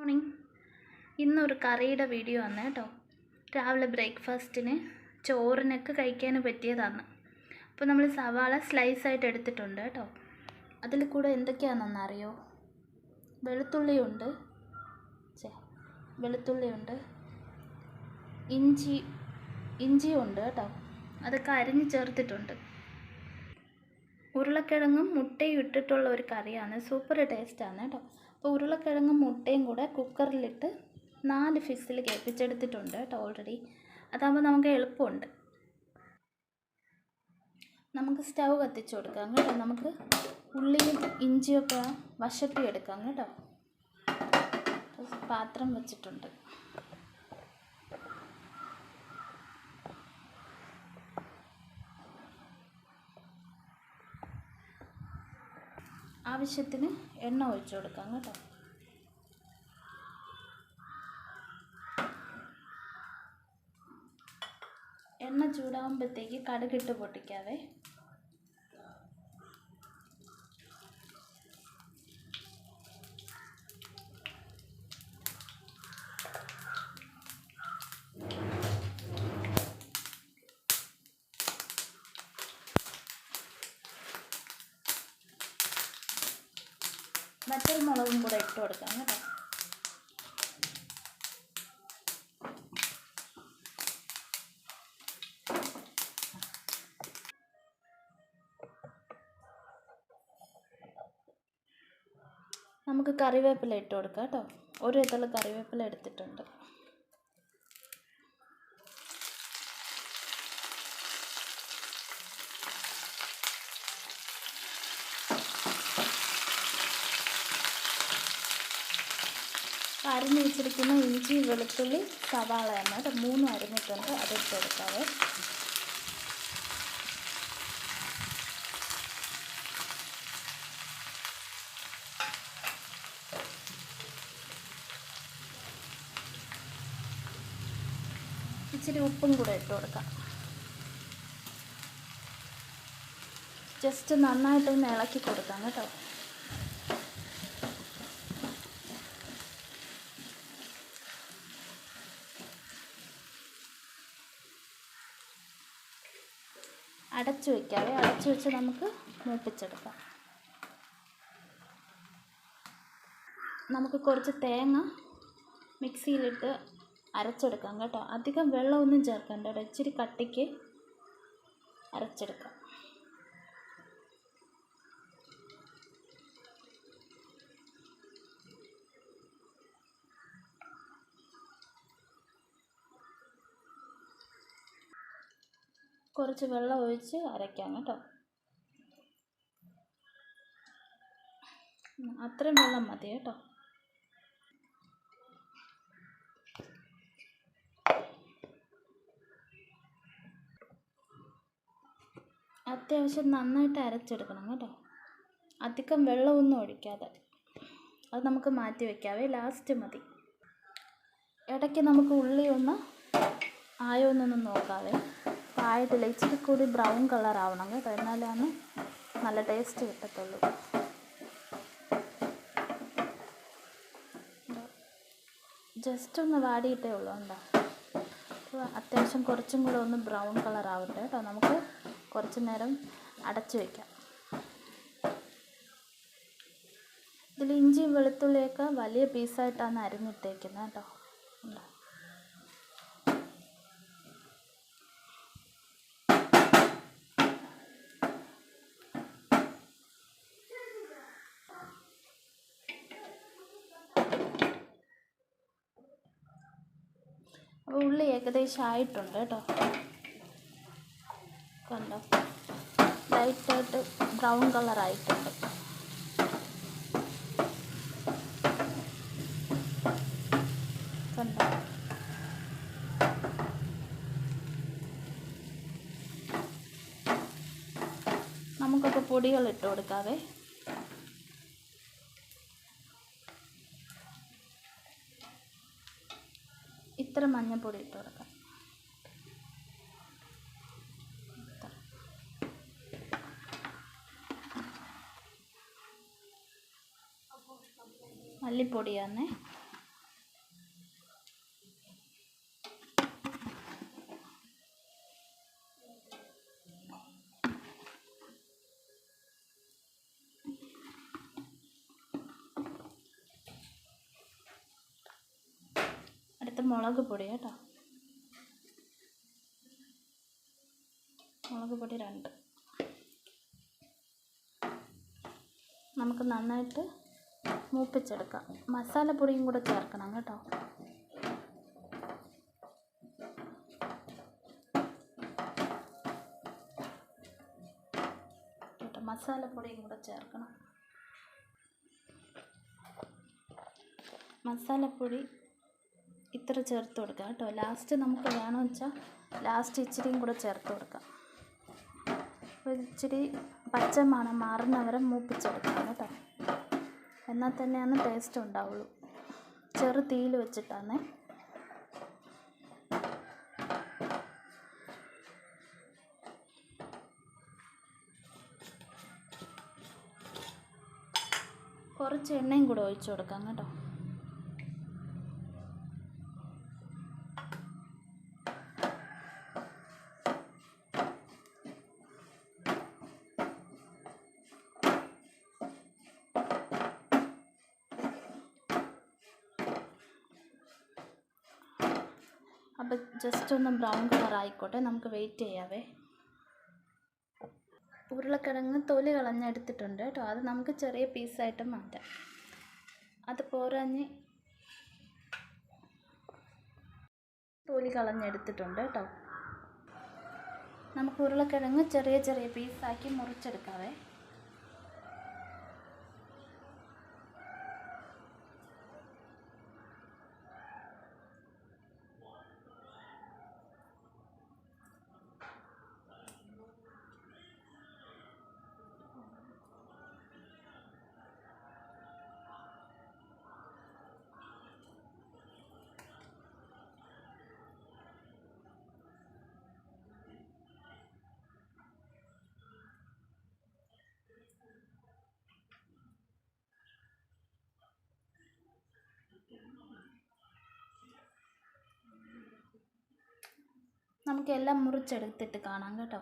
Morning ഇന്നൊരു കറിയുടെ video ആണ് കേട്ടോ രാവിലെ ബ്രേക്ക്ഫാസ്റ്റിന് ചോറിനൊക്കെ കഴിക്കാൻ പറ്റിയതാണ് അപ്പോൾ നമ്മൾ സവാള സ്ലൈസ് ആയിട്ട് എടുത്തിട്ടുണ്ട് കേട്ടോ അതിൽ കൂടെ എന്തൊക്കെയാണെന്ന് അറിയോ? വെളുത്തുള്ളിയുണ്ട് വെളുത്തുള്ളി വെളുത്തുള്ളിയുണ്ട് ഇഞ്ചി ഇഞ്ചിയുണ്ട് കേട്ടോ അതൊക്കെ അരിഞ്ഞ് ചേർത്തിട്ടുണ്ട്. ഉരുളക്കിഴങ്ങും മുട്ടയും ഇട്ടിട്ടുള്ള ഒരു കറിയാണ്. സൂപ്പർ ടേസ്റ്റാണ് കേട്ടോ അപ്പോൾ ഉരുളക്കിഴങ്ങും മുട്ടയും കൂടെ കുക്കറിലിട്ട് നാല് ഫിസിൽ കേൾപ്പിച്ചെടുത്തിട്ടുണ്ട് കേട്ടോ ഓൾറെഡി അതാകുമ്പോൾ നമുക്ക് എളുപ്പമുണ്ട്. നമുക്ക് സ്റ്റൗ കത്തിച്ച് കൊടുക്കാം കേട്ടോ. നമുക്ക് ഉള്ളിയും ഇഞ്ചിയൊക്കെ വശത്തി എടുക്കാം കേട്ടോ. പാത്രം വെച്ചിട്ടുണ്ട്. ആവശ്യത്തിന് എണ്ണ ഒഴിച്ചു കൊടുക്കാം കേട്ടോ. എണ്ണ ചൂടാകുമ്പോഴത്തേക്ക് കടുകിട്ട് പൊട്ടിക്കാവേ. മറ്റൊരു മുളകും കൂടെ ഇട്ട് കൊടുക്കാം കേട്ടോ. നമുക്ക് കറിവേപ്പില ഇട്ട് കൊടുക്കാം കേട്ടോ. ഒരു ഇതൾ കറിവേപ്പില എടുത്തിട്ടുണ്ട്. അരിഞ്ഞ് വെച്ചിരിക്കുന്ന ഇഞ്ചി വെളുത്തുള്ളി സവാള എന്ന കേട്ടോ മൂന്നും അരിഞ്ഞിട്ടുണ്ട്. അതിട്ട് കൊടുക്കാവേ. ഇച്ചിരി ഉപ്പും കൂടെ ഇട്ട് കൊടുക്കാം. ജസ്റ്റ് നന്നായിട്ടൊന്ന് ഇളക്കി കൊടുക്കാം കേട്ടോ. അടച്ചു വെക്കാതെ അടച്ചു വെച്ച് നമുക്ക് മൂപ്പിച്ചെടുക്കാം. നമുക്ക് കുറച്ച് തേങ്ങ മിക്സിയിലിട്ട് അരച്ചെടുക്കാം കേട്ടോ. അധികം വെള്ളമൊന്നും ചേർക്കണ്ട ഇച്ചിരി കട്ടിക്ക് അരച്ചെടുക്കാം. കുറച്ച് വെള്ളം ഒഴിച്ച് അരയ്ക്കാം കേട്ടോ. അത്രയും വെള്ളം മതി കേട്ടോ. അത്യാവശ്യം നന്നായിട്ട് അരച്ചെടുക്കണം കേട്ടോ. അധികം വെള്ളമൊന്നും ഒഴിക്കാതെ. അത് നമുക്ക് മാറ്റി വയ്ക്കാവേ ലാസ്റ്റ് മതി. ഇടയ്ക്ക് നമുക്ക് ഉള്ളി ഒന്ന് ആയോ എന്നൊന്ന് നോക്കാവേ. ആയിട്ടില്ല ഇച്ചിരി കൂടി ബ്രൗൺ കളർ ആവണം കേട്ടോ. എന്നാലാണ് നല്ല ടേസ്റ്റ് കിട്ടത്തുള്ളൂ. ജസ്റ്റ് ഒന്ന് വാടിയിട്ടേ ഉള്ളൂ ഉണ്ടോ അപ്പോൾ അത്യാവശ്യം കുറച്ചും കൂടെ ഒന്ന് ബ്രൗൺ കളർ ആവട്ടെ കേട്ടോ. നമുക്ക് കുറച്ച് നേരം അടച്ചു വയ്ക്കാം ഇതിൽ ഇഞ്ചിയും വെളുത്തുള്ളിയൊക്കെ വലിയ പീസായിട്ടാണ് അരിഞ്ഞിട്ടേക്കുന്നത് കേട്ടോ ഉണ്ടോ അപ്പോൾ ഉള്ളി ഏകദേശം ആയിട്ടുണ്ട് കേട്ടോ. കണ്ടോ? ലൈറ്റായിട്ട് ബ്രൗൺ കളറായിട്ടുണ്ട് കണ്ടോ? നമുക്കപ്പോൾ പൊടികൾ ഇട്ട് കൊടുക്കാവേ. ഇത്ര മഞ്ഞൾപ്പൊടി ഇട്ട് കൊടുക്കാം ഇത്ര. ഇത് മുളക് പൊടി കേട്ടോ. മുളക് പൊടി രണ്ട്. നമുക്ക് നന്നായിട്ട് മൂപ്പിച്ചെടുക്കാം. മസാലപ്പൊടിയും കൂടെ ചേർക്കണം കേട്ടോ. കേട്ടോ മസാലപ്പൊടിയും കൂടെ ചേർക്കണം. മസാലപ്പൊടി ഇത്ര ചേർത്ത് കൊടുക്കുക കേട്ടോ. ലാസ്റ്റ് നമുക്ക് വേണമെന്ന് വെച്ചാൽ ലാസ്റ്റ് ഇച്ചിരിയും കൂടെ ചേർത്ത് കൊടുക്കാം. അപ്പോൾ ഇച്ചിരി പച്ച മണം മാറുന്നവരെ മൂപ്പിച്ചെടുക്കാം കേട്ടോ. എന്നാൽ തന്നെയാണ് ടേസ്റ്റ് ഉണ്ടാവുള്ളൂ. ചെറു തീയിൽ വെച്ചിട്ടാണ്. കുറച്ച് എണ്ണയും കൂടെ ഒഴിച്ചു കൊടുക്കാം കേട്ടോ. അപ്പോൾ ജസ്റ്റ് ഒന്ന് ബ്രൗൺ കളർ ആയിക്കോട്ടെ നമുക്ക് വെയിറ്റ് ചെയ്യാവേ. ഉരുളക്കിഴങ്ങ് തൊലി കളഞ്ഞെടുത്തിട്ടുണ്ട് കേട്ടോ. അത് നമുക്ക് ചെറിയ പീസായിട്ട് മാറ്റാം. അത് പോരാഞ്ഞ് തൊലി കളഞ്ഞെടുത്തിട്ടുണ്ട് കേട്ടോ. നമുക്ക് ഉരുളക്കിഴങ്ങ് ചെറിയ ചെറിയ പീസാക്കി മുറിച്ചെടുക്കാവേ. നമുക്ക് എല്ലാം മുറിച്ചെടുത്തിട്ട് കാണാം കേട്ടോ.